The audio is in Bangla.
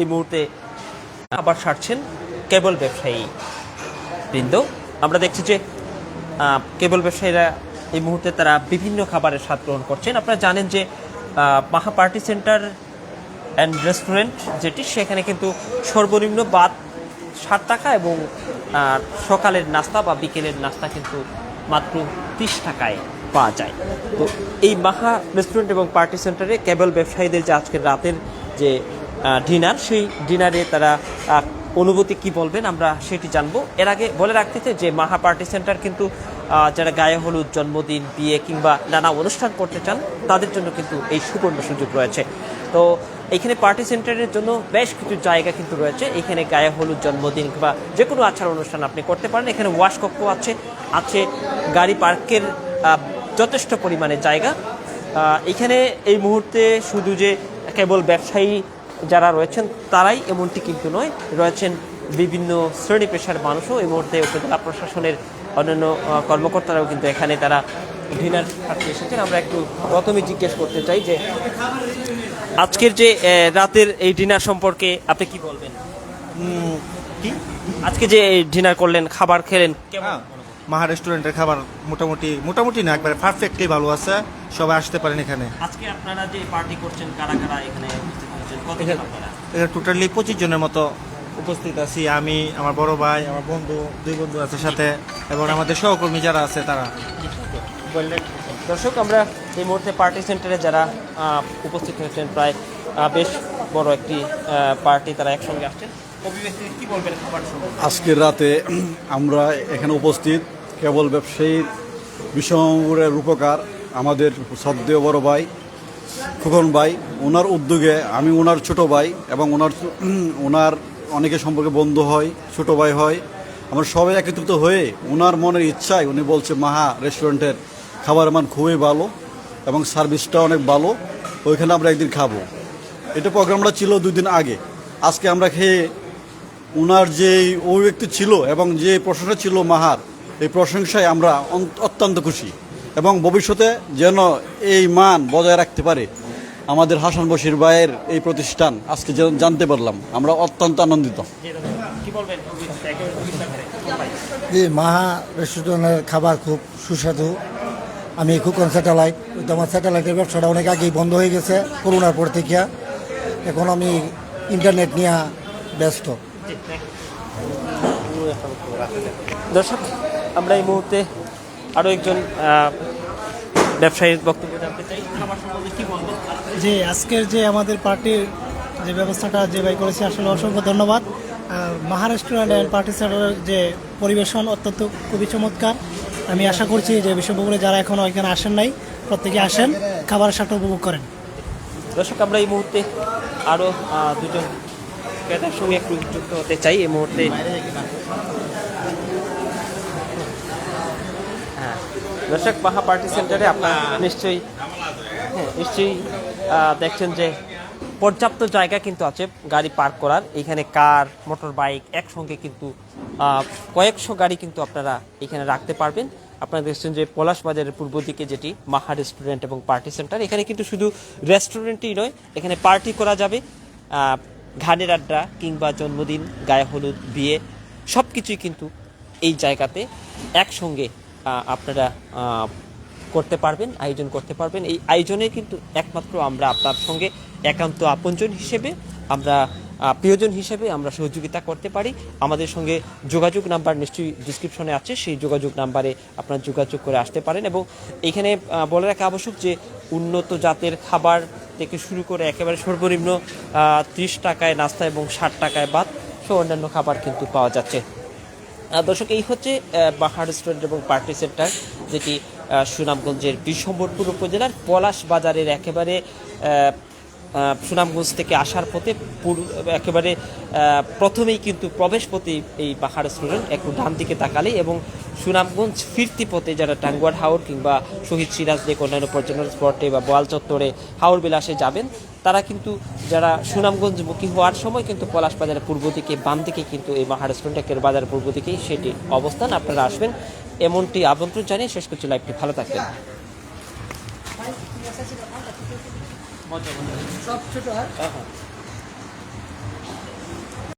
এই মুহূর্তে আবার সারছেন কেবল ব্যবসায়ী বৃন্দ। আমরা দেখছি যে কেবল ব্যবসায়ীরা এই মুহূর্তে তারা বিভিন্ন খাবারের স্বাদ গ্রহণ করছেন। আপনারা জানেন যে Maha party centre and restaurant যেটি, সেখানে কিন্তু সর্বনিম্ন বাদ ষাট টাকা এবং সকালের নাস্তা বা বিকেলের নাস্তা কিন্তু মাত্র তিরিশ টাকায় পাওয়া যায়। তো এই মাহা রেস্টুরেন্ট এবং পার্টি সেন্টারে কেবল ব্যবসায়ীদের যে আজকের রাতের যে ডিনার, সেই ডিনারে তারা অনুভূতি কি বলবেন আমরা সেটি জানব। এর আগে বলে রাখতে চাই যে মাহা পার্টি সেন্টার কিন্তু যারা গায়ে হলুদ, জন্মদিন, বিয়ে কিংবা নানা অনুষ্ঠান করতে চান, তাদের জন্য কিন্তু এই সুবর্ণ সুযোগ রয়েছে। তো এখানে পার্টি সেন্টারের জন্য বেশ কিছু জায়গা কিন্তু রয়েছে। এখানে গায়ে হলুদ, জন্মদিন কিংবা যে কোনো আচার অনুষ্ঠান আপনি করতে পারেন। এখানে ওয়াশ কক্ষ আছে আছে গাড়ি পার্কের যথেষ্ট পরিমাণে জায়গা। এখানে এই মুহূর্তে শুধু যে কেবল ব্যবসায়ী যারা রয়েছেন তারাই এমনটি কিন্তু নয়। রয়েছেন বিভিন্ন শ্রেণি পেশার মানুষও এই মুহূর্তে উপজেলা প্রশাসনের অন্যান্য কর্মকর্তারাও কিন্তু এখানে তারা ডিনার খাতে এসেছেন। আমরা একটু প্রথমে জিজ্ঞেস করতে চাই যে আজকের যে রাতের এই ডিনার সম্পর্কে আপনি কি বলবেন? কি? আজকে যে ডিনার করলেন খাবার খেলেন কেমন? হ্যাঁ, মাহা রেস্টুরেন্টের খাবার মোটামুটি মোটামুটি না একবারে পারফেক্টলি ভালো আছে। সবাই আসতে পারেন এখানে। আজকে আপনারা যে পার্টি করছেন কারা কারা এখানে উপস্থিত হয়েছেন? কতজন এখানে- আপনারা? এখানে টোটালি পঁচিশ জনের মতো উপস্থিত আছি আমি আমার বড় ভাই আমার বন্ধু দুই বন্ধু আছে সাথে এবং আমাদের সহকর্মী যারা আছে তারা। বললেন দর্শক আমরা এই মুহূর্তে পার্টি সেন্টারে যারা উপস্থিত হয়েছেন প্রায় বেশ বড় একটি পার্টি তারা একসঙ্গে আসছেন। আজকের রাতে আমরা এখানে উপস্থিত কেবল ব্যবসায়ীর বিশ্বমপুরের রূপকার আমাদের শ্রদ্ধেয় বড় ভাই খোকন ভাই। ওনার উদ্যোগে আমি ওনার ছোট ভাই এবং ওনার ওনার অনেকে সম্পর্কে বন্ধু হয়, ছোট ভাই হয়। আমরা সবাই একত্রিত হয়ে ওনার মনের ইচ্ছায় উনি বলছে, মাহা, রেস্টুরেন্টের খাবারের মান খুবই ভালো এবং সার্ভিসটা অনেক ভালো, ওইখানে আমরা একদিন খাব। এটা প্রোগ্রামটা ছিল দুই দিন আগে। আজকে আমরা খেয়ে ওনার যে অভিব্যক্তি ছিল এবং যে প্রশংসা ছিল মাহার এই প্রশংসায় আমরা অত্যন্ত খুশি এবং ভবিষ্যতে যেন এই মান বজায় রাখতে পারে। আমাদের হাসান বশির ভাইয়ের এই প্রতিষ্ঠান আজকে জানতে পারলাম আমরা অত্যন্ত আনন্দিত। জি মাহা রেস্টুরেন্টের খাবার খুব সুস্বাদু। আমি খুকন স্যাটেলাইট তো আমার স্যাটেলাইটের ব্যবসাটা অনেক আগেই বন্ধ হয়ে গেছে করোনার পর থেকে। এখন আমি ইন্টারনেট নিয়ে ব্যস্ত। দর্শক আমরা এই মুহূর্তে আরও একজন ব্যবসায়ীর বক্তব্য জানতে চাই। খাবার যে আজকের যে আমাদের পার্টির যে ব্যবস্থাটা যে ভাই করেছে আসলে অসংখ্য ধন্যবাদ। মহারাষ্ট্র অ্যান্ড পার্টি সেন্টারের যে পরিবেশন অত্যন্ত খুবই চমৎকার। আমি আশা করছি যে বিশ্বভূগোলে যারা এখনও এখানে আসেন নাই প্রত্যেকে আসেন খাবারের সাথে উপভোগ করেন। দর্শক আমরা এই মুহূর্তে আরও দুজন ক্রেতার সঙ্গে একটু যুক্ত হতে চাই এই মুহূর্তে। হ্যাঁ দর্শক মাহা পার্টি সেন্টারে আপনারা নিশ্চয়ই হ্যাঁ নিশ্চয়ই দেখছেন যে পর্যাপ্ত জায়গা কিন্তু আছে গাড়ি পার্ক করার। এখানে কার মোটর বাইক একসঙ্গে কিন্তু কয়েকশো গাড়ি কিন্তু আপনারা এখানে রাখতে পারবেন। আপনারা দেখছেন যে পলাশ বাজারের পূর্ব দিকে যেটি মাহা রেস্টুরেন্ট এবং পার্টি সেন্টার এখানে কিন্তু শুধু রেস্টুরেন্টই নয় এখানে পার্টি করা যাবে। ঘানের আড্ডা কিংবা জন্মদিন, গায়ে হলুদ, বিয়ে সব কিছুই কিন্তু এই জায়গাতে একসঙ্গে আপনারা করতে পারবেন, আয়োজন করতে পারবেন। এই আয়োজনে কিন্তু একমাত্র আমরা আপনার সঙ্গে একান্ত আপনজন হিসেবে, আমরা প্রিয়জন হিসেবে আমরা সহযোগিতা করতে পারি। আমাদের সঙ্গে যোগাযোগ নাম্বার নিশ্চয়ই ডিসক্রিপশনে আছে, সেই যোগাযোগ নাম্বারে আপনারা যোগাযোগ করে আসতে পারেন এবং এখানে বলে রাখা আবশ্যক যে উন্নত জাতের খাবার থেকে শুরু করে একেবারে সর্বনিম্ন ত্রিশ টাকায় নাস্তা এবং ষাট টাকায় বাদ সহ অন্যান্য খাবার কিন্তু পাওয়া যাচ্ছে। দর্শক, এই হচ্ছে বাহার রেস্টুরেন্ট এবং পার্টি সেন্টার যেটি সুনামগঞ্জের বিশ্বম্বরপুর উপজেলার পলাশ বাজারের একেবারে সুনামগঞ্জ থেকে আসার পথে একেবারে প্রথমেই কিন্তু প্রবেশ পথে এই বাহার স্টুডেন্ট একটু ডান দিকে তাকালে এবং সুনামগঞ্জ ফিরতি পথে যারা টাঙ্গুয়ার হাওর কিংবা শহীদ সিরাজ লেক অন্যান্য পর্যটন স্পটে বা বোয়াল চত্বরে হাওর বিলাসে যাবেন, তারা কিন্তু যারা সুনামগঞ্জ মুখী হওয়ার সময় কিন্তু পলাশ বাজারের পূর্ব দিকে, বাম দিকে কিন্তু এই মাহা স্টুডেন্ট একের বাজারের পূর্ব দিকেই সেটি অবস্থান। আপনারা আসবেন, এমনটি আমন্ত্রণ জানিয়ে শেষ করছি লাইভটি। ভালো থাকবেন। মজা মজা। হ্যাঁ, হ্যাঁ।